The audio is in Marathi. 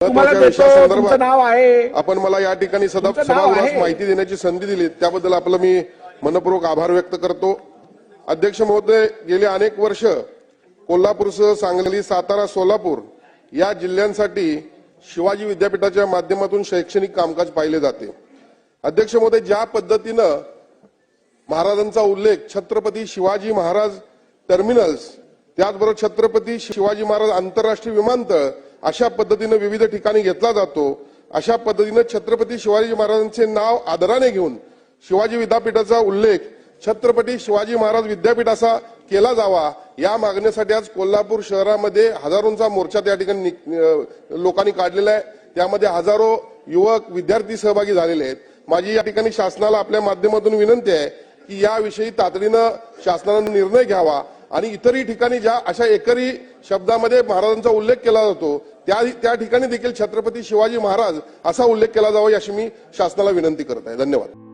तुम्हाला महत्त्वाच्या देतो तुमचं विषयासंदर्भात नाव आहे. आपण मला या ठिकाणी सदा आहे. माहिती देण्याची संधी दिली. त्याबद्दल आपलं मी मनपूर्वक आभार व्यक्त करतो. अध्यक्ष महोदय गेली अनेक वर्ष कोल्हापूरसह सांगली सातारा सोलापूर या जिल्ह्यांसाठी शिवाजी विद्यापीठाच्या माध्यमातून शैक्षणिक कामकाज पाहिले जाते. अध्यक्ष महोदय ज्या पद्धतीनं महाराजांचा उल्लेख छत्रपती शिवाजी महाराज टर्मिनल्स त्याचबरोबर छत्रपती शिवाजी महाराज आंतरराष्ट्रीय विमानतळ अशा पद्धतीनं विविध ठिकाणी घेतला जातो. अशा पद्धतीनं छत्रपती शिवाजी महाराजांचे नाव आदराने घेऊन शिवाजी विद्यापीठाचा उल्लेख छत्रपती शिवाजी महाराज विद्यापीठ असा केला जावा या मागणीसाठी आज कोल्हापूर शहरामध्ये हजारोंचा मोर्चा त्या ठिकाणी नि- लोकांनी काढलेला आहे. त्यामध्ये हजारो युवक विद्यार्थी सहभागी झालेले आहेत. माझी या ठिकाणी शासनाला आपल्या माध्यमातून विनंती आहे की याविषयी तातडीनं शासनानं निर्णय घ्यावा आणि इतरही ठिकाणी ज्या अशा एकरी शब्दामध्ये महाराजांचा उल्लेख केला जातो त्या त्या ठिकाणी देखील छत्रपती शिवाजी महाराज असा उल्लेख केला जावा अशी मी शासनाला विनंती करत आहे. धन्यवाद.